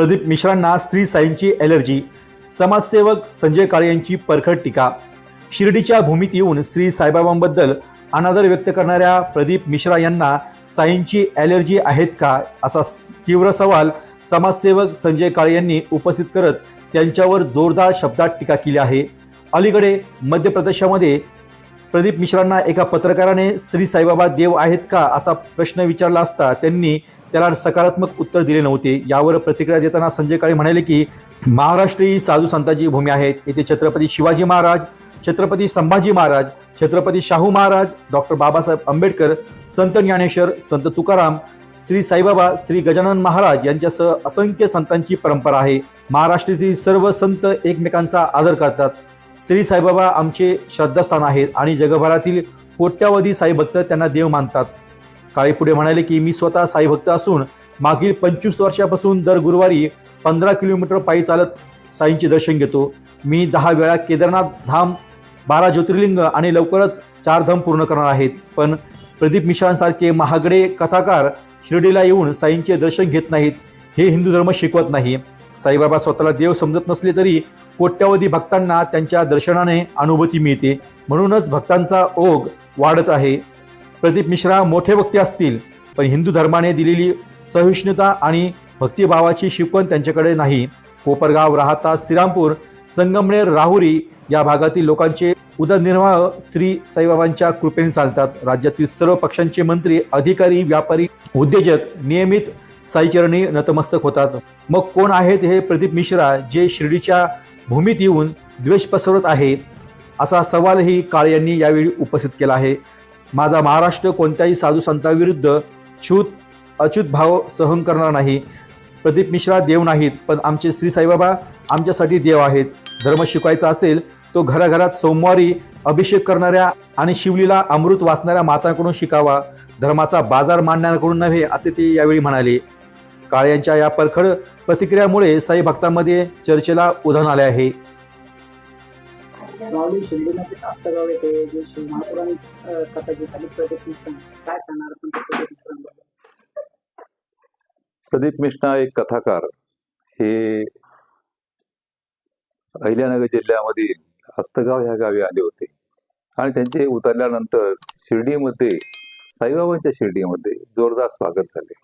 प्रदीप मिश्रांना स्त्री साईंची एलर्जी. समाजसेवक संजय काळे यांची परखड टीका. शिर्डीच्या भूमीत येऊन श्री साईबाबांबद्दल अनादर व्यक्त करणाऱ्या प्रदीप मिश्रा यांना साईंची ॲलर्जी आहेत का? असा तीव्र सवाल समाजसेवक संजय काळे यांनी उपस्थित करत त्यांच्यावर जोरदार शब्दात टीका केली आहे. अलीकडे मध्य प्रदेशामध्ये प्रदीप मिश्रांना एका पत्रकाराने श्री साईबाबा देव आहेत का? असा प्रश्न विचारला असता त्यांनी त्याला सकारात्मक उत्तर दिले नव्हते. यावर प्रतिक्रिया देताना संजय काळे म्हणाले की महाराष्ट्र ही साधू संतांची भूमी आहे येथे छत्रपती शिवाजी महाराज छत्रपती संभाजी महाराज छत्रपती शाहू महाराज डॉक्टर बाबासाहेब आंबेडकर संत ज्ञानेश्वर संत तुकाराम श्री साईबाबा श्री गजानन महाराज यांच्यासह असंख्य संतांची परंपरा आहे. महाराष्ट्रातील सर्व संत एकमेकांचा आदर करतात. श्री साईबाबा आमचे श्रद्धास्थान आहेत आणि जगभरातील कोट्यावधी साईभक्त त्यांना देव मानतात. काळे पुढे म्हणाले की मी स्वतः साईभक्त असून मागील पंचवीस वर्षापासून दर गुरुवारी पंधरा किलोमीटर पायी चालत साईंचे दर्शन घेतो. मी दहा वेळा केदारनाथ धाम बारा ज्योतिर्लिंग आणि लवकरच चार धाम पूर्ण करणार आहेत. पण प्रदीप मिश्रांसारखे महागडे कथाकार शिर्डीला येऊन साईंचे दर्शन घेत नाहीत. हे हिंदू धर्म शिकवत नाही. साईबाबा स्वतःला देव समजत नसले तरी कोट्यावधी भक्तांना त्यांच्या दर्शनाने अनुभूती मिळते. म्हणूनच भक्तांचा ओघ वाढत आहे. प्रदीप मिश्रा मोठे वक्ते असतील पण हिंदू धर्माने दिलेली सहिष्णुता आणि भक्तिभावाची शिकवण त्यांच्याकडे नाही. कोपरगाव राहता श्रीरामपूर संगमनेर राहुरी या भागातील लोकांचे उदरनिर्वाह श्री साईबाबांच्या कृपेने चालतात. राज्यातील सर्व पक्षांचे मंत्री अधिकारी व्यापारी उद्योजक नियमित साईचरणी नतमस्तक होतात. मग कोण आहेत हे प्रदीप मिश्रा जे शिर्डीच्या भूमीत येऊन द्वेष पसरवत आहे असा सवालही काळे यांनी यावेळी उपस्थित केला आहे. माझा महाराष्ट्र कोणत्याही साधू संतांविरुद्ध छूत अच्युत भाव सहन करणार नाही. प्रदीप मिश्रा देव नाहीत पण आमचे श्री साईबाबा आमच्यासाठी देव आहेत. धर्म शिकवायचा असेल तो घराघरात सोमवारी अभिषेक करणाऱ्या आणि शिवलीला अमृत वाचणाऱ्या मातांकडून शिकावा. धर्माचा बाजार मांडणाऱ्याकडून नव्हे असे ते यावेळी म्हणाले. काळ्यांच्या या परखड प्रतिक्रियामुळे साई भक्तांमध्ये चर्चेला उधाण आले आहे. गावली शिंदेमध्ये आस्तगाव येते जे महापुराणी कथा जी झाली प्रदीप मिश्रा काय सांगणार आपण प्रदीप मिश्रांबद्दल? प्रदीप मिश्रा एक कथाकार. हे अहिल्यानगर जिल्ह्यामधील हस्तगाव ह्या गावी आले होते. आणि त्यांचे उतरल्यानंतर शिर्डीमध्ये साईबाबांच्या शिर्डीमध्ये जोरदार स्वागत झाले.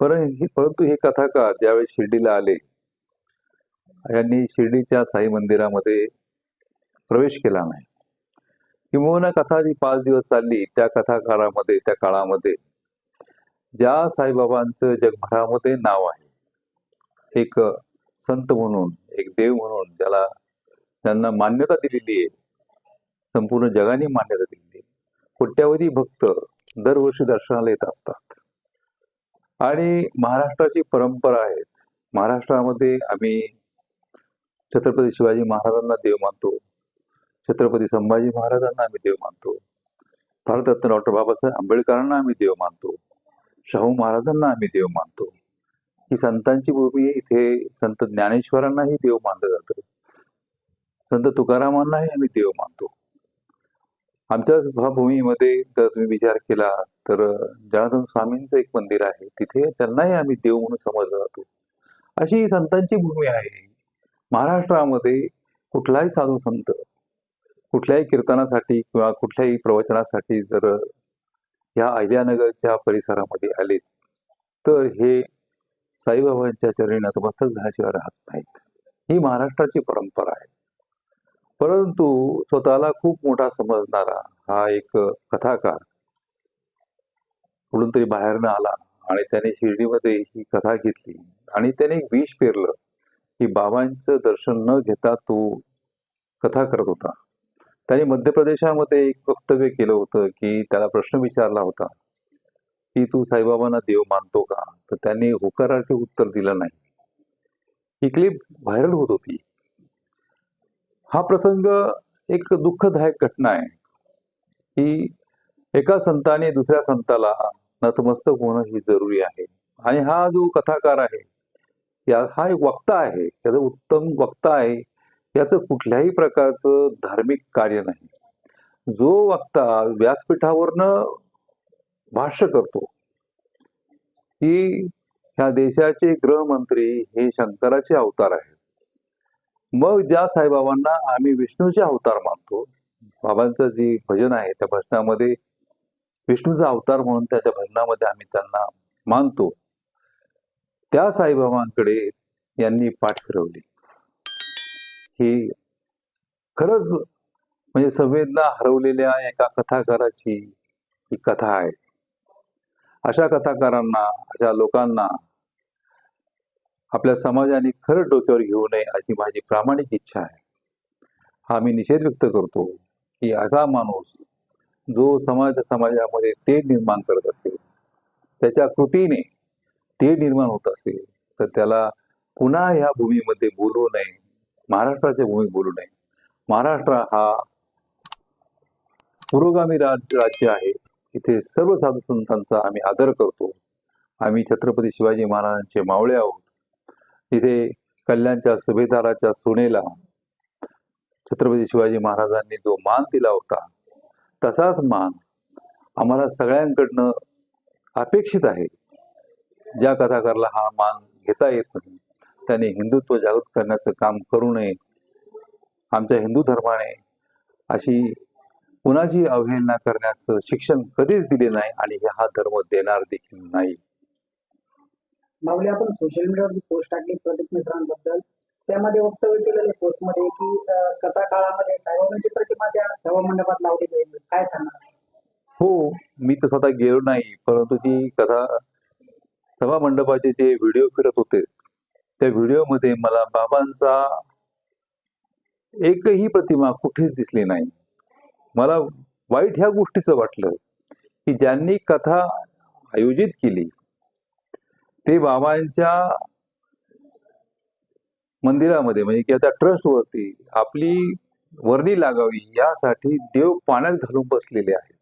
परंतु हे कथाकार ज्यावेळी शिर्डीला आले यांनी शिर्डीच्या साई मंदिरामध्ये प्रवेश केला नाही. किंबहुना कथा जी पाच दिवस चालली त्या कथाकारामध्ये त्या काळामध्ये ज्या साईबाबांचं जगभरामध्ये नाव आहे. एक संत म्हणून एक देव म्हणून ज्याला त्यांना मान्यता दिलेली आहे. संपूर्ण जगाने मान्यता दिलेली आहे. कोट्यावधी भक्त दरवर्षी दर्शनाला येत असतात. आणि महाराष्ट्राची परंपरा आहेत. महाराष्ट्रामध्ये आम्ही छत्रपती शिवाजी महाराजांना देव मानतो. छत्रपती संभाजी महाराजांना आम्ही देव मानतो. भारतरत्न डॉक्टर बाबासाहेब आंबेडकरांना आम्ही देव मानतो. शाहू महाराजांना आम्ही देव मानतो. ही संतांची भूमी इथे संत ज्ञानेश्वरांनाही देव मानलं जातं. संत तुकारामांनाही आम्ही देव मानतो. आमच्याच भूमीमध्ये जर तुम्ही विचार केला तर जनार्दन स्वामींचं एक मंदिर आहे. तिथे त्यांनाही आम्ही देव म्हणून समजला जातो. अशी संतांची भूमी आहे. महाराष्ट्रामध्ये कुठलाही साधू संत कुठल्याही कीर्तनासाठी किंवा कुठल्याही प्रवचनासाठी जर या अहिल्यानगरच्या परिसरामध्ये आले तर हे साईबाबांच्या चरणी नतमस्तक झाल्याशिवाय राहत नाहीत. ही महाराष्ट्राची परंपरा आहे. परंतु स्वतःला खूप मोठा समजणारा हा एक कथाकार कुठून तरी बाहेरनं आला आणि त्याने शिर्डीमध्ये ही कथा घेतली आणि त्याने एक विष पेरलं. की बाबांचं दर्शन न घेता तो कथा करत होता. त्याने मध्य प्रदेशामध्ये एक वक्तव्य केलं होतं की त्याला प्रश्न विचारला होता की तू साईबाबांना देव मानतो का? तर त्यांनी होकारार्थ उत्तर दिलं नाही. ही क्लिप व्हायरल होत होती. हा प्रसंग एक दुःखदायक घटना आहे की एका संताने दुसऱ्या संताला नतमस्तक होणं ही जरुरी आहे. आणि हा जो कथाकार आहे या हा एक वक्ता आहे याचं उत्तम वक्ता आहे याचं कुठल्याही प्रकारचं धार्मिक कार्य नाही. जो वक्ता व्यासपीठावरनं भाष्य करतो की ह्या देशाचे गृहमंत्री हे शंकराचे अवतार आहेत. मग ज्या साईबाबांना आम्ही विष्णूचे अवतार मानतो बाबांचं जे भजन आहे त्या भजनामध्ये विष्णूचा अवतार म्हणून त्याच्या भजनामध्ये आम्ही त्यांना मानतो. त्या साईबाबांकडे यांनी पाठ फिरवली. ही खरंच म्हणजे संवेदना हरवलेल्या एका कथाकाराची ही कथा आहे. अशा कथाकारांना अशा लोकांना आपल्या समाजाने खरंच डोक्यावर घेऊ नये अशी माझी प्रामाणिक इच्छा आहे. हा मी निषेध व्यक्त करतो की असा माणूस जो समाज समाजामध्ये ते निर्माण करत असेल त्याच्या कृतीने ते निर्माण होत असेल तर त्याला पुन्हा ह्या भूमीमध्ये बोलू नये. महाराष्ट्राच्या भूमीत बोलू नये. महाराष्ट्र हा पुरोगामी राज्य राज्य आहे. इथे सर्व साधू संतांचा आम्ही आदर करतो. आम्ही छत्रपती शिवाजी महाराजांचे मावळे आहोत. इथे कल्याणच्या सुभेदाराच्या सुनेला छत्रपती शिवाजी महाराजांनी जो मान दिला होता तसाच मान आम्हाला सगळ्यांकडनं अपेक्षित आहे. ज्या कथाकारला हा मान घेता येत नाही त्याने हिंदुत्व जागृत करण्याचं काम करू नये आमच्या हिंदू धर्माने अशी कुणाची अवहेलना करण्याचं शिक्षण कधीच दिले नाही आणि हा धर्म देणार देखील नाही. माऊली आपण सोशल मीडियावर जी पोस्ट टाकली प्रदीप मिश्रांबद्दल. त्यामध्ये वक्तव्य केलेले पोस्टमध्ये की कथा काळामध्ये साईबाबांची प्रतिमा त्या सभा मंडपात लावली जाईल. काय सांगणार? हो मी तर स्वतः गेलो नाही परंतु ती कथा सभा मंडपाचे जे व्हिडिओ फिरत होते त्या व्हिडिओमध्ये मला बाबांचा एकही प्रतिमा कुठेच दिसली नाही. मला वाईट ह्या गोष्टीचं वाटलं की ज्यांनी कथा आयोजित केली ते बाबांच्या मंदिरामध्ये म्हणजे किंवा त्या ट्रस्टवरती आपली वर्णी लागावी यासाठी देव पाण्यात घालून बसलेले आहेत.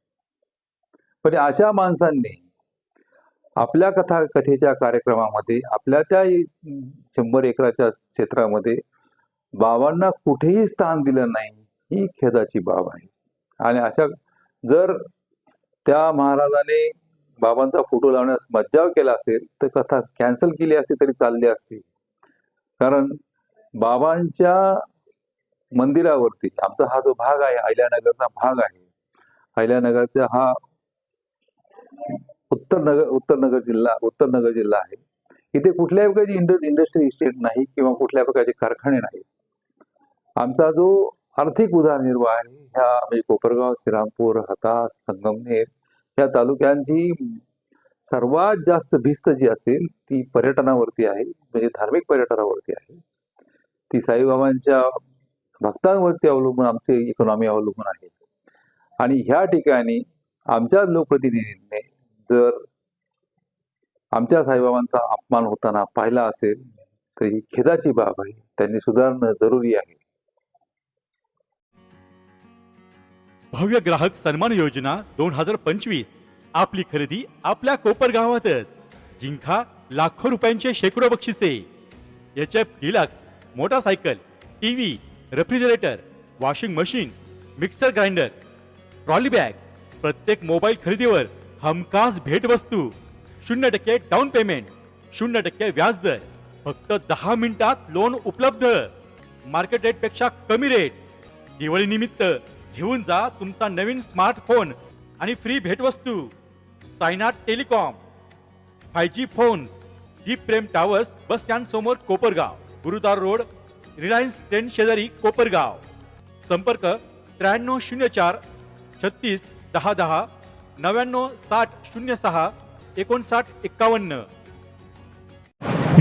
पण अशा माणसांनी आपल्या कथा कथेच्या कार्यक्रमामध्ये आपल्या त्या शंभर एकराच्या क्षेत्रामध्ये बाबांना कुठेही स्थान दिलं नाही ही खेदाची बाब आहे. आणि अशा जर त्या महाराजाने बाबांचा फोटो लावण्यास मज्जाव केला असेल तर कथा कॅन्सल केली असती तरी चालली असती. कारण बाबांच्या मंदिरावरती आमचा हा जो भाग आहे अहिल्यानगरचा भाग आहे. अहिल्यानगरचा हा उत्तर नगर उत्तर नगर जिल्हा उत्तर नगर जिल्हा आहे. इथे कुठल्याही प्रकारची इंड इंडस्ट्री इस्टेट नाही किंवा कुठल्या प्रकारचे कारखाने नाहीत आमचा जो आर्थिक उदरनिर्वाह आहे ह्या म्हणजे कोपरगाव श्रीरामपूर हतास संगमनेर या तालुक्यांची सर्वात जास्त भिस्त जी असेल ती पर्यटनावरती आहे म्हणजे धार्मिक पर्यटनावरती आहे. ती साईबाबांच्या भक्तांवरती अवलंबून आमची इकॉनॉमी अवलंबून आहे. आणि ह्या ठिकाणी आमच्या लोकप्रतिनिधींनी जर आमच्या साईबाबांचा अपमान होताना पाहिला असेल तर ही खेदाची बाब आहे. त्यांनी सुधारणं जरुरी आहे. भव्य ग्राहक सन्मान योजना दोन हजार पंचवीस. आपली खरेदी आपल्या कोपर गावातच. जिंका लाखो रुपयांचे शेकडो बक्षिसे. H F deluxe motorcycle TV refrigerator washing machine mixer grinder trolley bag प्रत्येक मोबाईल खरेदीवर हमखास भेटवस्तू. शून्य टक्के डाऊन पेमेंट शून्य टक्के व्याज दर फक्त दहा मिनिटात लोन उपलब्ध. मार्केट रेटपेक्षा कमी रेट दिवाळीनिमित्त घेऊन जा तुमचा नवीन स्मार्टफोन आणि फ्री भेटवस्तू. Sainath telecom five G phone Deep Prem towers bus stand समोर कोपरगाव. गुरुद्वार रोड रिलायन्स ट्रेन शेजारी कोपरगाव. संपर्क त्र्याण्णव शून्य चार छत्तीस दहा दहा नव्याण्णव साठ शून्य सहा एकोणसाठ एक्कावन्न.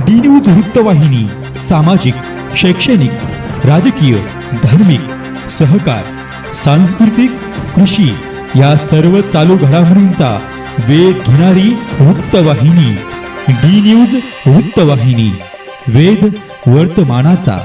डी न्यूज वृत्तवाहिनी सामाजिक शैक्षणिक राजकीय धार्मिक सहकार सांस्कृतिक कृषी या सर्व चालू घडामोडींचा वेध घेणारी वृत्तवाहिनी डी न्यूज वृत्तवाहिनी वेध वर्तमानाचा.